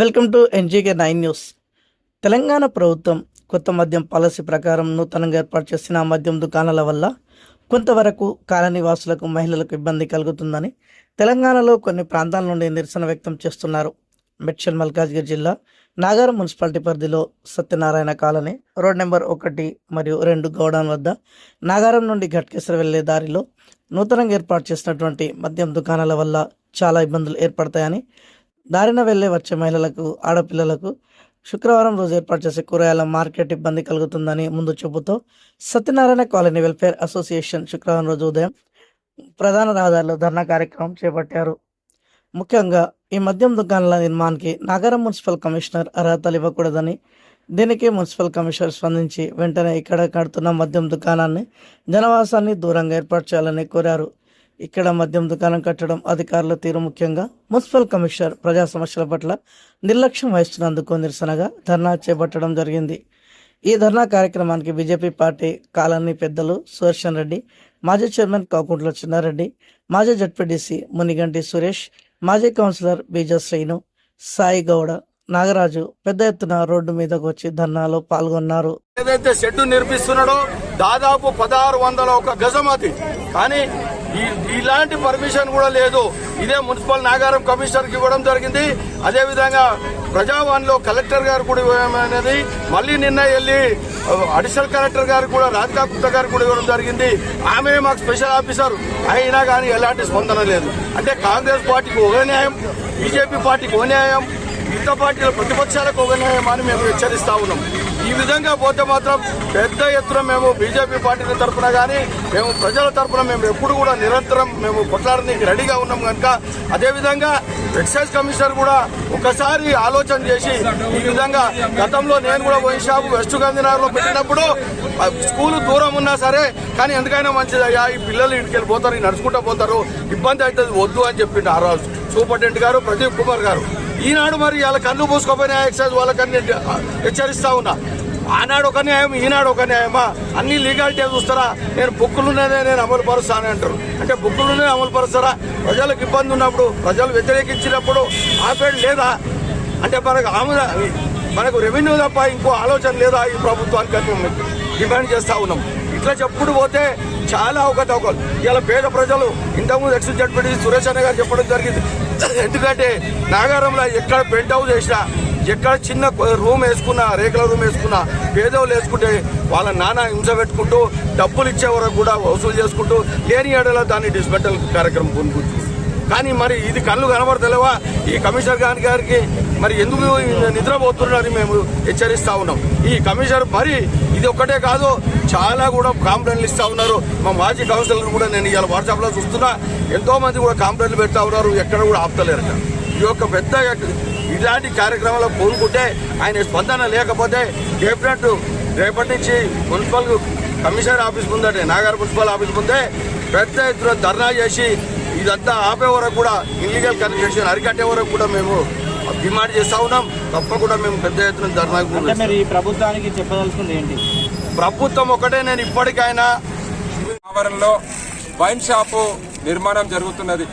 Welcome to NGK nine news. Telangana ప్రభుత్వం కొత్త మద్యం పాలసీ ప్రకారం నూతనంగా ఏర్పాటు చేసిన మద్యం దుకాణాల వల్ల కొంతవరకు కాలనీవాసులకు మహిళలకు ఇబ్బంది కలుగుతుందని తెలంగాణలో కొన్ని ప్రాంతాల నుండి నిరసన వ్యక్తం చేస్తున్నారు. మిడ్చల్ మల్కాజ్గిరి జిల్లా నాగారం మున్సిపాలిటీ పరిధిలో సత్యనారాయణ కాలనీ రోడ్ నెంబర్ ఒకటి మరియు రెండు గౌడాన్ వద్ద నాగారం నుండి ఘట్కేశ్వర వెళ్ళే దారిలో నూతనంగా ఏర్పాటు చేసినటువంటి మద్యం దుకాణాల వల్ల చాలా ఇబ్బందులు ఏర్పడతాయని దారిన వెళ్ళే వచ్చే మహిళలకు ఆడపిల్లలకు శుక్రవారం రోజు ఏర్పాటు చేసే కూరగాయల మార్కెట్ ఇబ్బంది కలుగుతుందని ముందు చూపుతో సత్యనారాయణ కాలనీ వెల్ఫేర్ అసోసియేషన్ శుక్రవారం రోజు ఉదయం ప్రధాన రహదారిలో ధర్నా కార్యక్రమం చేపట్టారు. ముఖ్యంగా ఈ మద్యం దుకాణాల నిర్మాణానికి నగరం మున్సిపల్ కమిషనర్ అర్హతలు ఇవ్వకూడదని దీనికి మున్సిపల్ కమిషనర్ స్పందించి వెంటనే ఇక్కడ కడుతున్న మద్యం దుకాణాన్ని జనవాసాన్ని దూరంగా ఏర్పాటు చేయాలని కోరారు. ఇక్కడ మద్యం దుకాణం కట్టడం అధికారుల తీరు ముఖ్యంగా. మున్సిపల్ కమిషనర్ ప్రజా సమస్యల పట్ల నిర్లక్ష్యం వహిస్తున్నందుకు నిరసనగా ధర్నా చేపట్టడం జరిగింది. ఈ ధర్నా కార్యక్రమానికి బీజేపీ పార్టీ కాలనీ పెద్దలు సుదర్శన్ రెడ్డి మాజీ చైర్మన్ కాకుంట్ల చిన్నారెడ్డి మాజీ Z P D C Muniganti Suresh మాజీ కౌన్సిలర్ బీజా శ్రీను సాయి గౌడ నాగరాజు పెద్ద ఎత్తున రోడ్డు మీదకు వచ్చి ధర్నాలో పాల్గొన్నారు. ఏదైతే షెడ్ నిర్మిస్తున్నాడో దాదాపు పదహారు వందల ఒక గజమతి కానీ ఇలాంటి పర్మిషన్ కూడా లేదు. ఇదే మున్సిపల్ నాగారం కమిషనర్కి ఇవ్వడం జరిగింది. అదే విధంగా ప్రజావాణిలో కలెక్టర్ గారు కూడా ఇవ్వమనేది మళ్ళీ నిన్న వెళ్ళి అడిషనల్ కలెక్టర్ గారు కూడా రాధికా గుప్తా గారు కూడా ఇవ్వడం జరిగింది. ఆమె మాకు స్పెషల్ ఆఫీసర్. అయినా కానీ ఎలాంటి స్పందన లేదు. అంటే కాంగ్రెస్ పార్టీకి ఒక న్యాయం బీజేపీ పార్టీకి ఓ న్యాయం మిగతా పార్టీల ప్రతిపక్షాలకు ఒక న్యాయం అని మేము హెచ్చరిస్తా ఉన్నాం. ఈ విధంగా పోతే మాత్రం పెద్ద ఎత్తున మేము బీజేపీ పార్టీ తరఫున కానీ మేము ప్రజల తరఫున మేము ఎప్పుడు కూడా నిరంతరం మేము కొట్లాడడానికి రెడీగా ఉన్నాం కనుక అదేవిధంగా ఎక్సైజ్ కమిషనర్ కూడా ఒకసారి ఆలోచన చేసి ఈ విధంగా గతంలో నేను కూడా పోయిన షాపు వెస్ట్ గాంధీనగర్లో పెట్టినప్పుడు స్కూల్ దూరం ఉన్నా సరే కానీ ఎందుకైనా మంచిది అయ్యా ఈ పిల్లలు ఇంటికి పోతారు ఈ నడుచుకుంటూ పోతారు ఇబ్బంది అవుతుంది వద్దు అని చెప్పిండు ఆ రోజు. సూపరింటెండెంట్ గారు ప్రదీప్ కుమార్ గారు. ఈనాడు మరి వాళ్ళ కళ్ళు మూసుకోపోయిన ఎక్సైజ్ వాళ్ళకన్నీ హెచ్చరిస్తా ఉన్నా. ఆనాడు ఒక న్యాయం ఈనాడు ఒక న్యాయమా? అన్ని లీగాలిటీ చూస్తారా? నేను బుక్కులున్నదే నేను అమలు పరుస్తాను అంటారు. అంటే బుక్కులునే అమలు పరుస్తారా? ప్రజలకు ఇబ్బంది ఉన్నప్పుడు ప్రజలు వ్యతిరేకించినప్పుడు ఆపేడు లేదా? అంటే మనకు ఆమె మనకు రెవెన్యూ తప్ప ఇంకో ఆలోచన లేదా ఈ ప్రభుత్వానికి అని మేము డిమాండ్ చేస్తూ ఉన్నాం. ఇట్లా చెప్పుడు పోతే చాలా అవకతవకలు ఇలా పేద ప్రజలు ఇంతకుముందు ఎక్స్ జడ్పడి సురేష్ అన్న గారు చెప్పడం జరిగింది. ఎందుకంటే నాగారంలో ఎక్కడ పెంట్ హౌస్ వేసినా ఎక్కడ చిన్న రూమ్ వేసుకున్నా రేకుల రూమ్ వేసుకున్నా పేదవాళ్ళు వేసుకుంటే వాళ్ళ నాన్న హింస పెట్టుకుంటూ డబ్బులు ఇచ్చే వరకు కూడా వసూలు చేసుకుంటూ లేని ఏడలో దాన్ని డిస్మెంటల్ కార్యక్రమం కొనుక్కుంటుంది కానీ మరి ఇది కళ్ళు కనబడతలేవా? ఈ కమిషనర్ గారి గారికి మరి ఎందుకు నిద్రపోతున్నారని మేము హెచ్చరిస్తా ఉన్నాం. ఈ కమిషనర్ మరి ఇది ఒక్కటే కాదు చాలా కూడా కాంప్లైంట్లు ఇస్తా ఉన్నారు. మా మాజీ కౌన్సిలర్ కూడా నేను ఇవాళ వాట్సాప్లో చూస్తున్నా. ఎంతో మంది కూడా కాంప్లైంట్లు పెడతా ఉన్నారు ఎక్కడ కూడా ఆపుతలేరట. ఈ యొక్క పెద్ద ఇలాంటి కార్యక్రమాలు కోరుకుంటే ఆయన స్పందన లేకపోతే డెఫినెట్ రేపటి నుంచి మున్సిపల్ కమిషనర్ ఆఫీస్ ముందటే నాగర్ మున్సిపల్ ఆఫీస్ ముందే పెద్ద ఎత్తున ధర్నా చేసి ఇదంతా ఆపే వరకు కూడా ఇల్లీగల్ కన్స్ట్రక్షన్ అరికట్టే వరకు కూడా మేము డిమాండ్ చేస్తా ఉన్నాం. తప్పకుండా మేము పెద్ద ఎత్తున ధర్నాకు ఈ ప్రభుత్వానికి చెప్పదలుచుకుంది ఏంటి? ప్రభుత్వం ఒకటే నేను ఇప్పటికైనా ఆవరణలో వైన్ షాపు నిర్మాణం జరుగుతున్నది.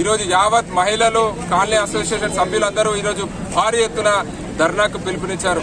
ఈరోజు యావత్ మహిళలు కాలనీ అసోసియేషన్ సభ్యులందరూ ఈరోజు భారీ ఎత్తున ధర్నాకు పిలుపునిచ్చారు.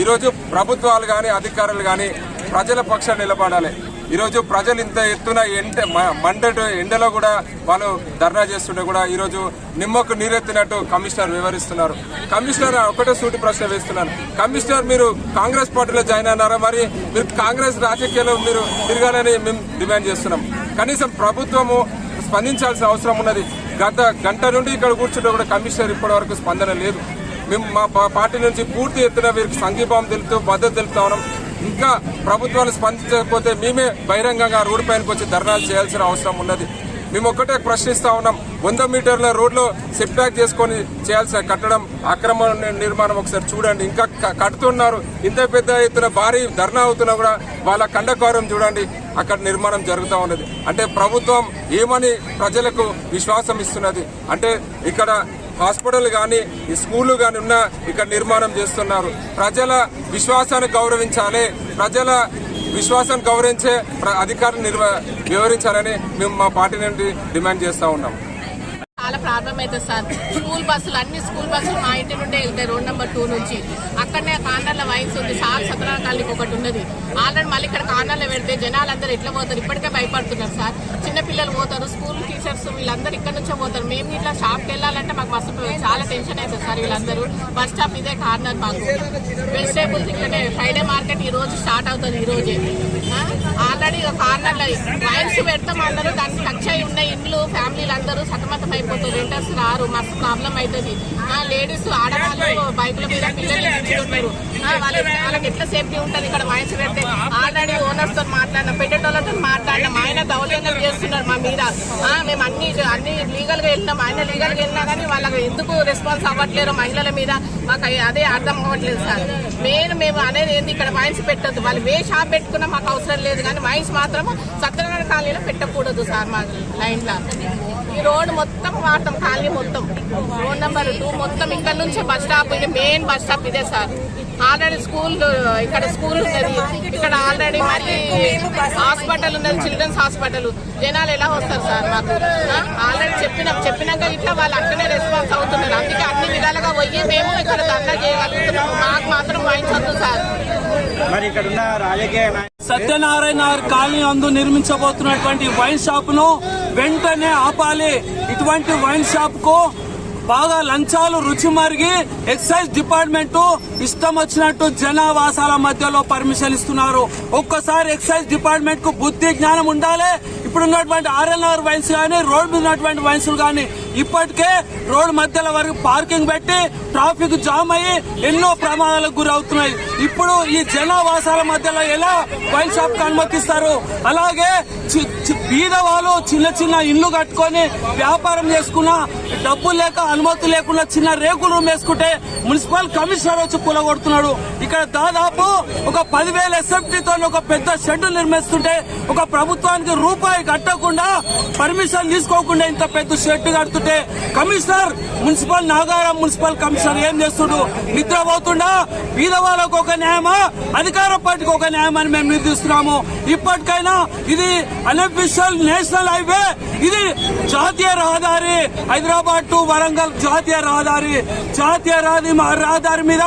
ఈరోజు ప్రభుత్వాలు కానీ అధికారులు కానీ ప్రజల పక్షాన నిలబడాలి. ఈరోజు ప్రజలు ఇంత ఎత్తున ఎండ మ- మండట ఎండలో కూడా వాళ్ళు ధర్నా చేస్తుంటే కూడా ఈరోజు నిమ్మకు నీరెత్తినట్టు కమిషనర్ వివరిస్తున్నారు. కమిషనర్ ఒకటే సూటి ప్రశ్న వేస్తున్నాను కమిషనర్ మీరు కాంగ్రెస్ పార్టీలో జాయిన్ అన్నారా మరి? మీరు కాంగ్రెస్ రాజకీయాల్లో మీరు తిరగాలని మేము డిమాండ్ చేస్తున్నాం. కనీసం ప్రభుత్వము స్పందించాల్సిన అవసరం ఉన్నది. గత గంట నుండి ఇక్కడ కూర్చుంటే కూడా కమిషనర్ ఇప్పటి వరకు స్పందన లేదు. మేము మా పార్టీ నుంచి పూర్తి ఎత్తున వీరికి సంఘీభావం తెలుపుతూ మద్దతు తెలుపుతా ఉన్నాం. ఇంకా ప్రభుత్వాలు స్పందించకపోతే మేమే బహిరంగంగా రోడ్డు పైనకి వచ్చి ధర్నాలు చేయాల్సిన అవసరం ఉన్నది. మేము ఒక్కటే ప్రశ్నిస్తా ఉన్నాం. వంద మీటర్ల రోడ్లో సెట్ బ్యాక్ చేసుకొని చేయాల్సిన కట్టడం అక్రమ నిర్మాణం ఒకసారి చూడండి. ఇంకా కడుతున్నారు. ఇంత పెద్ద ఎత్తున భారీ ధర్నా అవుతున్నా కూడా వాళ్ళ కండకారం చూడండి. అక్కడ నిర్మాణం జరుగుతూ ఉన్నది. అంటే ప్రభుత్వం ఏమని ప్రజలకు విశ్వాసం ఇస్తున్నది? అంటే ఇక్కడ హాస్పిటల్ కానీ ఈ స్కూళ్ళు కానీ ఉన్న ఇక్కడ నిర్మాణం చేస్తున్నారు. ప్రజల విశ్వాసాన్ని గౌరవించాలి. ప్రజల విశ్వాసాన్ని గౌరవించే ప్ర- అధికారులు నిర్వ వివరించాలని మేము మా పార్టీ నుండి డిమాండ్ చేస్తూ ఉన్నాం. చాలా ప్రాబ్లం అవుతుంది సార్. స్కూల్ బస్సులు అన్ని స్కూల్ బస్సులు మా ఇంటి నుండే వెళ్తాయి రోడ్ నెంబర్ టూ నుంచి. అక్కడనే కార్నర్ల వైన్స్ ఉంది సార్ సత్యనారాయణ కాలనీకి ఒకటి ఉన్నది. ఆల్రెడీ మళ్ళీ ఇక్కడ కార్నర్లో పెడితే జనాలందరూ ఎట్లా పోతారు? ఇప్పటికే భయపడుతున్నారు సార్. చిన్నపిల్లలు పోతారు స్కూల్ టీచర్స్ వీళ్ళందరూ ఇక్కడ నుంచే పోతారు. మేము ఇట్లా షాప్కి వెళ్ళాలంటే మాకు మస్తు చాలా టెన్షన్ అవుతుంది సార్ వీళ్ళందరూ. బస్ స్టాప్ ఇదే కార్నర్ మాకు. వెజిటేబుల్స్ ఇక్కడే ఫ్రైడే మార్కెట్ ఈ రోజు స్టార్ట్ అవుతుంది ఈ రోజే. ఆల్రెడీ కార్నర్లో వైన్స్ పెడతాం అందరూ దానికి టచ్ అయి ఉన్న ఇండ్లు ఫ్యామిలీలు అందరూ సతమతం అయిపోతారు రెంటర్స్ రారు. మస్తు ప్రాబ్లం అవుతుంది లేడీస్ ఆడవాళ్ళు బైకుల మీద పిల్లలు ఎక్కించుకుంటారు ఆ, వాళ్ళ- వాళ్ళకి ఎట్లా సేఫ్టీ ఉంటుంది? ఇక్కడ వైన్స్ పెడితే ఆల్రెడీ ఓనర్స్తో మాట్లాడిన పెట్టేటోళ్ళతో మాట్లాడినాం ఆయన దౌర్జన్యం చేస్తున్నారు మా మీద. ఆ, మేము అన్ని అన్ని లీగల్గా వెళ్ళినాం. ఆయన లీగల్గా వెళ్ళినా కానీ వాళ్ళకి ఎందుకు రెస్పాన్స్ అవ్వట్లేరు మహిళల మీద? మాకు అదే అర్థం అవ్వట్లేదు సార్. మెయిన్ మేము అనేది ఏంది? ఇక్కడ వైన్స్ పెట్టద్దు. వాళ్ళు ఏ షాప్ పెట్టుకున్నా మాకు అవసరం లేదు కానీ వైన్స్ మాత్రం సత్యనారాయణ కాలనీలో పెట్టకూడదు సార్ మా లైన్లో. ఈ రోడ్ మొత్తం వాడతాం కాలనీ మొత్తం. రోడ్ నెంబర్ టూ మొత్తం ఇక్కడ నుంచి బస్ స్టాప్ ఇది మెయిన్ బస్ స్టాప్ ఇదే సార్. ఆల్రెడీ స్కూల్ ఇక్కడ స్కూల్ ఉన్నది. ఇక్కడ ఆల్రెడీ మళ్ళీ హాస్పిటల్ ఉన్నది చిల్డ్రన్స్ హాస్పిటల్ జనాలు ఎలా వస్తారు సార్ మాకు? ఆల్రెడీ చెప్పినాం చెప్పినాక ఇట్లా వాళ్ళు అక్కడే రెస్పాన్స్ అవుతున్నారు. అందుకే అన్ని విధాలుగా పోయి మేము ఇక్కడ దందా చేయగలుగుతున్నాం మాకు మాత్రం వైన్స్ వద్దు సార్. మరి ఇక్కడ ఉన్న రాజకీయ సత్యనారాయణ కాలనీ అందు నిర్మించబోతున్నటువంటి వైన్ షాప్ను వెంటనే ఆపాలి ఇటువంటి వైన్ షాప్కు బాగా లంచాలు రుచి మరిగి ఎక్సైజ్ డిపార్ట్మెంట్ ఇష్టం వచ్చినట్టు జనావాసాల మధ్యలో పర్మిషన్ ఇస్తున్నారు. ఒక్కసారి ఎక్సైజ్ డిపార్ట్మెంట్కు బుద్ధి జ్ఞానం ఉండాలి. ఇప్పుడు ఉన్నటువంటి ఆర్ఎన్ఆర్ వైన్స్ కానీ రోడ్ మీద ఉన్నటువంటి వైన్స్ కానీ ఇప్పటికే రోడ్ మధ్యలో వరకు పార్కింగ్ పెట్టి ట్రాఫిక్ జామ్ అయ్యి ఎన్నో ప్రమాదాలకు గురవుతున్నాయి. ఇప్పుడు ఈ జనావాసాల మధ్యలో ఎలా వైన్ షాప్కు అనుమతిస్తారు? అలాగే చి- చి- బీద వాళ్ళు చిన్న చిన్న ఇల్లు కట్టుకొని వ్యాపారం చేసుకున్న డబ్బులు లేక అనుమతి లేకుండా చిన్న రేకులు రూమ్ వేసుకుంటే మున్సిపల్ కమిషనర్ వచ్చి కూలగొడుతున్నాడు. ఇక్కడ దాదాపు ఒక పదివేల ఎస్ఎఫ్టీతో ఒక పెద్ద షెడ్ నిర్మిస్తుంటే ఒక ప్రభుత్వానికి రూపాయి కట్టకుండా పర్మిషన్ తీసుకోకుండా ఇంత పెద్ద shed కడుతుంటే commissioner municipal Nagaram municipal commissioner ఏం చేస్తుడు? నిద్రపోతుండా? బీదవాళ్ళకు ఒక న్యాయమా? అధికార పార్టీకి ఒక న్యాయమని మేము నిర్దిస్తున్నాము ఇప్పటికైనా ఇది అన్అఫిషియల్ నేషనల్ హైవే ఇది జాతీయ రహదారి హైదరాబాద్ టు వరంగల్ జాతీయ రహదారి జాతీయ రహదారి రహదారి మీద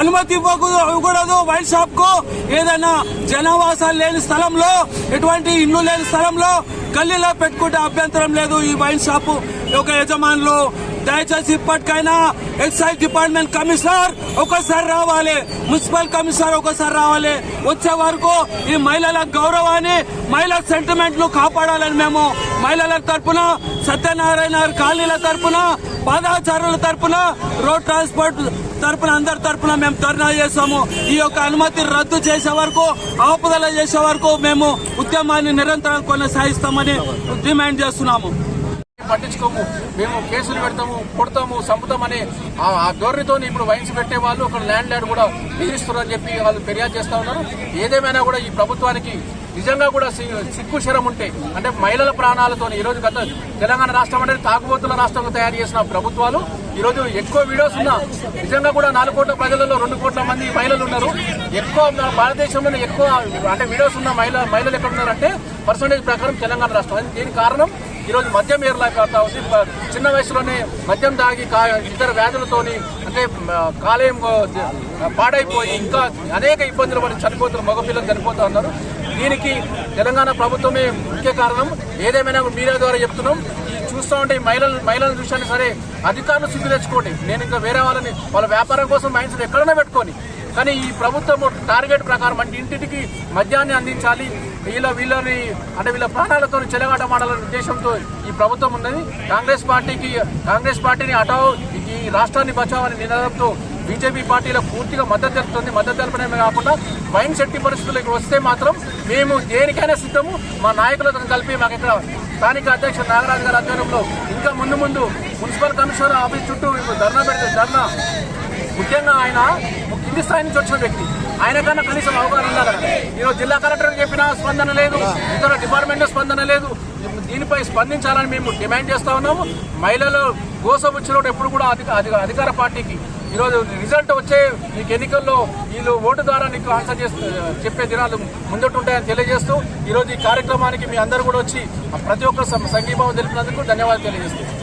అనుమతి ఇవ్వకూడదు వైట్ షాప్కు ఏదైనా జనావాసాలు లేని స్థలంలో ఎటువంటి ఇల్లు లేని స్థలంలో గల్లీలో పెట్టుకుంటే అభ్యంతరం లేదు ఈ వైన్ షాపు. ఒక యజమానులు దయచేసి ఇప్పటికైనా ఎక్సైజ్ డిపార్ట్మెంట్ కమిషనర్ ఒకసారి రావాలి. మున్సిపల్ కమిషనర్ ఒకసారి రావాలి. వచ్చే వరకు ఈ మహిళల గౌరవాన్ని మహిళల సెంటిమెంట్ను కాపాడాలని మేము మహిళల తరపున సత్యనారాయణ కాలనీల తరపున పాదాచారుల తరపున రోడ్ ట్రాన్స్పోర్ట్ తరపున అందరి తరపున మేము ధర్నా చేస్తాము. ఈ యొక్క అనుమతి రద్దు చేసే వరకు ఆపుదల చేసే వరకు మేము ఉద్యమాన్ని నిరంతరం కొనసాగిస్తామని డిమాండ్ చేస్తున్నాము. పట్టించుకోము. మేము కేసులు పెడతాము కొడతాము చంపుతామని ఆ ఆ ధోరణితో ఇప్పుడు వైన్స్ పెట్టే వాళ్ళు ఒక ల్యాండ్ ల్యాండ్ కూడా బెదిరిస్తున్నారని చెప్పి వాళ్ళు ఫిర్యాదు చేస్తా ఉన్నారు. ఏదేమైనా కూడా ఈ ప్రభుత్వానికి నిజంగా కూడా సిక్కు సిగ్గు శరం ఉంటే అంటే మహిళల ప్రాణాలతో ఈ రోజు గత తెలంగాణ రాష్ట్రం అనేది తాగుబోతుల రాష్ట్రంగా తయారు చేసిన ప్రభుత్వాలు ఈ రోజు ఎక్కువ వీడియోస్ ఉన్నా నిజంగా కూడా నాలుగు కోట్ల ప్రజలలో రెండు కోట్ల మంది మహిళలు ఉన్నారు. ఎక్కువ భారతదేశంలో భారతదేశంలోనే ఎక్కువ అంటే వీడియోస్ ఉన్న మహిళ మహిళలు ఎక్కడ ఉన్నారంటే పర్సంటేజ్ ప్రకారం తెలంగాణ రాష్ట్రం. దీనికి కారణం ఈరోజు మద్యం ఏర్లాగా ఉంది. చిన్న వయసులోనే మద్యం తాగి ఇతర వ్యాధులతోని అంటే కాలేయం పాడైపోయి ఇంకా అనేక ఇబ్బందులు పడి చనిపోతున్న మగపిల్లలు చనిపోతా ఉన్నారు. దీనికి తెలంగాణ ప్రభుత్వమే ముఖ్య కారణం. ఏదేమైనా మీడియా ద్వారా చెప్తున్నాం. చూస్తూ ఉంటే ఈ మహిళలు మహిళలను చూసాను సరే అధికారులు సిగ్గు తెచ్చుకోండి. నేను ఇంకా వేరే వాళ్ళని వాళ్ళ వ్యాపారం కోసం మైండ్స్ ఎక్కడైనా పెట్టుకొని. కానీ ఈ ప్రభుత్వం టార్గెట్ ప్రకారం అంటే ఇంటింటికి మద్యాన్ని అందించాలి. వీళ్ళ వీళ్ళని అంటే వీళ్ళ ప్రాణాలతో చెలగాటమాడాలనే ఉద్దేశంతో ఈ ప్రభుత్వం ఉన్నది. కాంగ్రెస్ పార్టీకి కాంగ్రెస్ పార్టీని అటావ్ ఈ రాష్ట్రాన్ని బచావని నినాదంతో బీజేపీ పార్టీలో పూర్తిగా మద్దతు తెలుపుతుంది. మద్దతు తెలపడమే కాకుండా మైండ్ సెట్టి పరిస్థితులు ఇక్కడ వస్తే మాత్రం మేము దేనికైనా సిద్ధము. మా నాయకులతో కలిపి మాకు ఇక్కడ స్థానిక అధ్యక్షుడు నాగరాజు గారి ఆధ్వర్యంలో ఇంకా ముందు ముందు మున్సిపల్ కమిషనర్ ఆఫీస్ చుట్టూ ధర్నా పెడితే ధర్నా. ముఖ్యంగా ఆయన కింది స్థాయి నుంచి వచ్చిన వ్యక్తి. ఆయన కన్నా కనీసం అవగాహన ఉండాలి. ఈరోజు జిల్లా కలెక్టర్ చెప్పిన స్పందన లేదు ఇతర డిపార్ట్మెంట్ స్పందన లేదు. దీనిపై స్పందించాలని మేము డిమాండ్ చేస్తా ఉన్నాము. మహిళలు గోసపుచ్చినప్పుడు ఎప్పుడు కూడా అధిక అధిక- అధికార పార్టీకి ఈరోజు రిజల్ట్ వచ్చే నీకు ఎన్నికల్లో వీళ్ళు ఓటు ద్వారా నీకు ఆన్సర్ చేస్తూ చెప్పే దినాలు ముందటుంటాయని తెలియజేస్తూ ఈరోజు ఈ కార్యక్రమానికి మీ అందరూ కూడా వచ్చి ప్రతి ఒక్క సంఘీభావం తెలిపినందుకు ధన్యవాదాలు తెలియజేస్తున్నాను